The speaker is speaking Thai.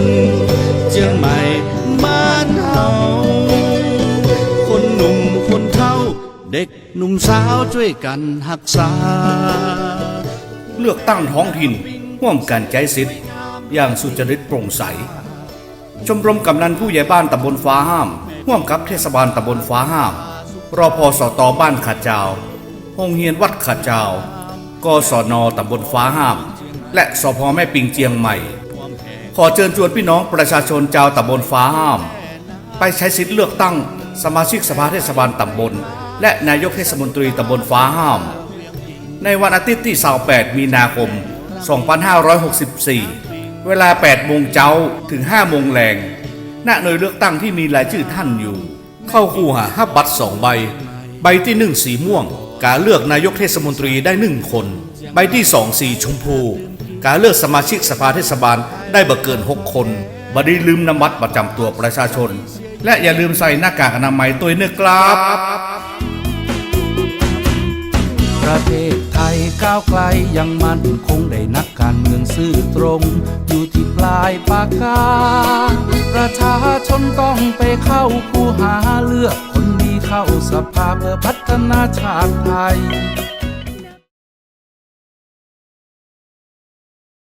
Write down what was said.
นเจียงใหม่บ้านเฮาคนหนุ่มคนเฒ่า เด็กหนุ่มสาวช่วยกันรักษา เลือกตั้งท้องถิ่นร่วมกันใจสิทธิ์อย่างสุจริตโปร่งใส ชมรมกำนันผู้ใหญ่บ้านตำบลฟ้าห้ามร่วมกับเทศบาลตำบลฟ้าห้ามรอพอสตบ้านขาดเจ้าโรงเรียนวัดขาดเจ้ากศนตำบลฟ้าห้าม และสพแม่ปิงเจียงใหม่ ขอเชิญชวนพี่น้องประชาชนชาวตำบลฟ้าห้าม ไปใช้สิทธิ์เลือกตั้งสมาชิกสภาเทศบาลตำบล และนายกเทศมนตรีตำบลฟ้าห้าม ในวันอาทิตย์ที่ 28 มีนาคม 2564 เวลา 8 โมงเช้าถึง 5 โมงแรงณหน่วยเลือกตั้งที่มีรายชื่อท่านอยู่ เข้าคู่หาห้าบัตรสองใบ ใบที่หนึ่งสีม่วง การเลือกนายกเทศมนตรีได้หนึ่งคน ใบที่สองสีชมพู การเลือกสมาชิกสภาเทศบาลได้บ่เกิน 6 คนบไดีลืมนำบัตรประจำตัวประชาชน และอย่าลืมใส่หน้ากากอนามัยตัวเนื้อกราบประเทศไทยก้าวไกลยังมั่นคงได้นักการเมืองซื่อตรง อยู่ที่ปลายปากกา ประชาชนต้องไปเข้าคูหาเลือกคนดีเข้าสภาเพื่อพัฒนาชาติไทย